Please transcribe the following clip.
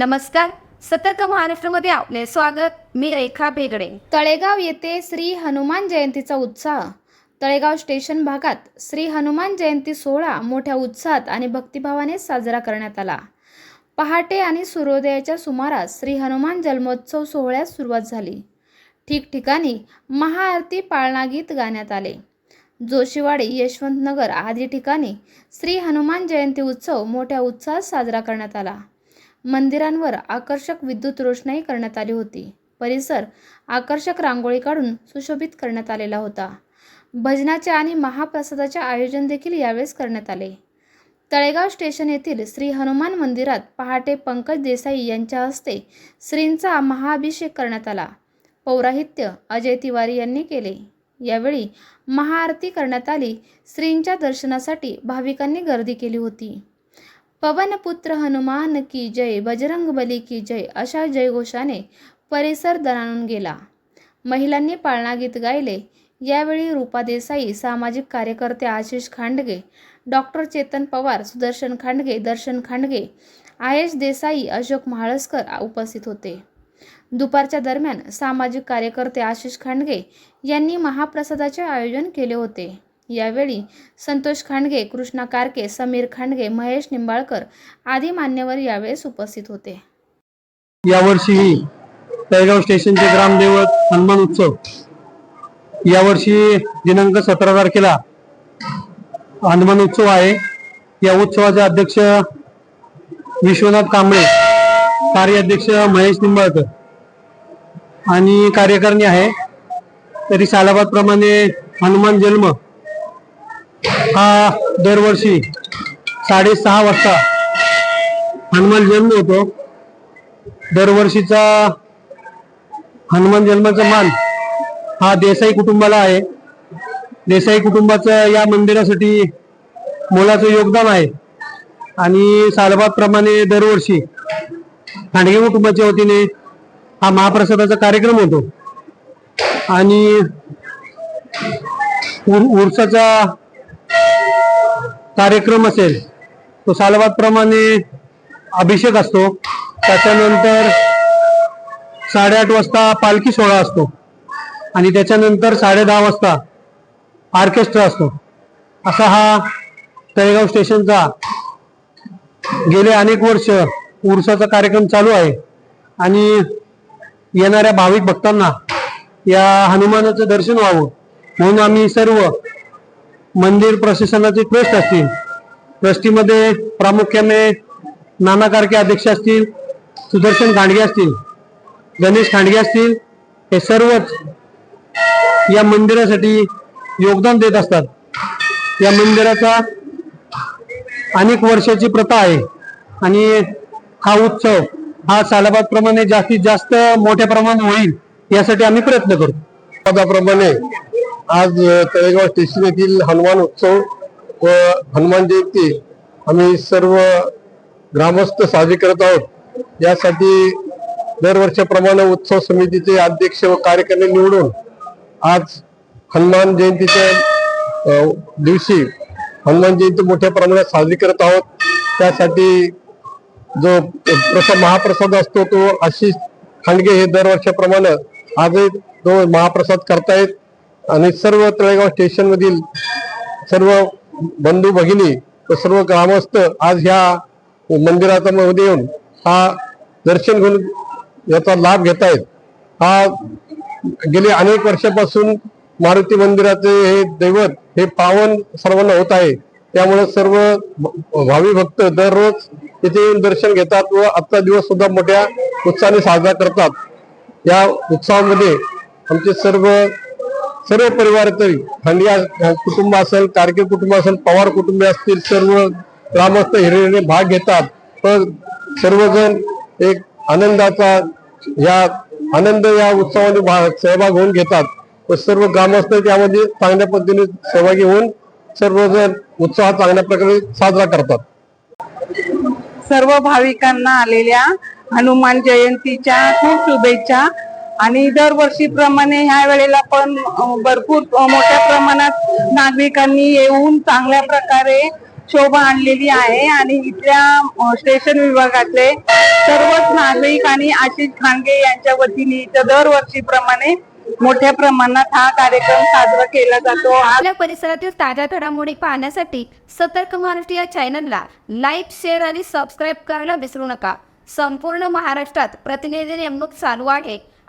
नमस्कार. सतर्क महाराष्ट्रमध्ये आपले स्वागत. मी रेखा भेगडे. तळेगाव येथे श्री हनुमान जयंतीचा उत्साह. तळेगाव स्टेशन भागात श्री हनुमान जयंती सोहळा मोठ्या उत्साहात आणि भक्तिभावाने साजरा करण्यात आला. पहाटे आणि सूर्योदयाच्या सुमारास श्री हनुमान जन्मोत्सव सोहळ्यास सुरुवात झाली. ठिकठिकाणी महाआरती पाळणा गीत गाण्यात आले. जोशीवाडी यशवंतनगर आदी ठिकाणी श्री हनुमान जयंती उत्सव मोठ्या उत्साहात साजरा करण्यात आला. मंदिरांवर आकर्षक विद्युत रोषणाई करण्यात आली होती. परिसर आकर्षक रांगोळी काढून सुशोभित करण्यात आलेला होता. भजनाचे आणि महाप्रसादाचे आयोजन देखील यावेळेस करण्यात आले. तळेगाव स्टेशन येथील श्री हनुमान मंदिरात पहाटे पंकज देसाई यांच्या हस्ते श्रींचा महाअभिषेक करण्यात आला. पौराहित्य अजय तिवारी यांनी केले. यावेळी महाआरती करण्यात आली. श्रींच्या दर्शनासाठी भाविकांनी गर्दी केली होती. पवनपुत्र हनुमान की जय बजरंग बली की जय अशा जयघोषाने परिसर दणाणून गेला. महिलांनी पाळणा गीत गायले. यावेळी रूपा देसाई सामाजिक कार्यकर्ते आशिष खांडगे डॉक्टर चेतन पवार सुदर्शन खांडगे दर्शन खांडगे आयश देसाई अशोक महाळसकर उपस्थित होते. दुपारच्या दरम्यान सामाजिक कार्यकर्ते आशिष खांडगे यांनी महाप्रसादाचे आयोजन केले होते. यावेळी संतोष खांडगे कृष्णा कारके समीर खांडगे महेश निंबाळकर आदी मान्यवर यावेळेस उपस्थित होते. यावर्षीही तळेगाव स्टेशनचे ग्रामदैवत हनुमान उत्सव. यावर्षी दिनांक सतरा तारखेला हनुमान उत्सव आहे. या उत्सवाचे अध्यक्ष विश्वनाथ कांबळे कार्याध्यक्ष महेश निंबाळकर आणि कार्यकारिणी आहे. तरी सालाबाद प्रमाणे हनुमान जन्म हा दरवर्षी साडेसहा वाजता हनुमान जन्म होतो. दरवर्षीचा हनुमान जन्माचा मान हा देसाई कुटुंबाला आहे. देसाई कुटुंबाचं या मंदिरासाठी मोलाचं योगदान आहे. आणि सालबादप्रमाणे दरवर्षी खांडगे कुटुंबाच्या वतीने हा महाप्रसादाचा कार्यक्रम होतो. आणि उर- उरसाचा कार्यक्रम असेल तो सालबाद प्रमाणे अभिषेक असतो. त्याच्यानंतर साडेआठ वाजता पालखी सोहळा असतो. आणि त्याच्यानंतर साडे दहा वाजता ऑर्केस्ट्रा असतो. असा हा तळेगाव स्टेशनचा गेले अनेक वर्ष उरसाचा कार्यक्रम चालू आहे. आणि येणाऱ्या भाविक भक्तांना या हनुमानाचं दर्शन व्हावं म्हणून आम्ही सर्व मंदिर प्रशासनाचे ट्रस्ट असतील. ट्रस्टीमध्ये प्रामुख्याने नाना कारके अध्यक्ष असतील सुदर्शन खांडगे असतील गणेश खांडगे असतील हे सर्वच या मंदिरासाठी योगदान देत असतात. या मंदिराचा अनेक वर्षाची प्रथा आहे आणि हा उत्सव हा सालाबादप्रमाणे जास्तीत जास्त मोठ्या प्रमाणात होईल यासाठी आम्ही प्रयत्न करू पदाप्रमाणे आज तळेगाव स्टेशन येथील हनुमान उत्सव व हनुमान जयंती आम्ही सर्व ग्रामस्थ साजरी करत आहोत. यासाठी दरवर्षाप्रमाणे उत्सव समितीचे अध्यक्ष व कार्यकारी निवडून आज हनुमान जयंतीच्या दिवशी हनुमान जयंती मोठ्या प्रमाणात साजरी करत आहोत. त्यासाठी जो प्रसाद महाप्रसाद असतो तो आशिष खांडगे हे दरवर्षाप्रमाणे आजही तो महाप्रसाद करतायत. आणि सर्व तळेगाव स्टेशन मधील सर्व बंधू भगिनी व सर्व ग्रामस्थ आज ह्या मंदिराचा मध्ये येऊन हा दर्शन घेऊन याचा लाभ घेत आहेत हा गेली अनेक वर्षापासून मारुती मंदिराचे हे दैवत हे पावन सर्वांना होत आहे. त्यामुळे सर्व भावी भक्त दररोज तिथे येऊन दर्शन घेतात व आजचा दिवस सुद्धा मोठ्या उत्साहाने साजरा करतात. या उत्सवामध्ये आमचे सर्व सर्व परिवार तरी खांडिया कुटुंब असेल कारके कुटुंब असेल पवार कुटुंबे असतील सर्व ग्रामस्थ हिरेने भाग घेतात. तर सर्वजण एक आनंदाचा या आनंद या उत्सवामध्ये भाग सहभाग होऊन घेतात. व सर्व ग्रामस्थ त्यामध्ये चांगल्या पद्धतीने सहभागी होऊन सर्वजण उत्साह चांगल्या प्रकारे साजरा करतात. सर्व भाविकांना आलेल्या हनुमान जयंतीच्या खूप शुभेच्छा. आणि दरवर्षीप्रमाणे ह्या वेळेला पण भरपूर मोठ्या प्रमाणात नागरिकांनी येऊन चांगल्या प्रकारे शोभा आणलेली आहे. आणि इथल्या स्टेशन विभागातले सर्वच नागरिक आणि आशिष खांडगे यांच्या वतीने इथं दरवर्षीप्रमाणे मोठ्या प्रमाणात हा कार्यक्रम साजरा केला जातो. आपल्या परिसरातील ताज्या घडामोडी पाहण्यासाठी सतर्क महाराष्ट्र या चॅनलला लाईक शेअर आणि सबस्क्राईब करायला विसरू नका. संपूर्ण महाराष्ट्रात प्रतिनिधी नेमणूक चालू आहे.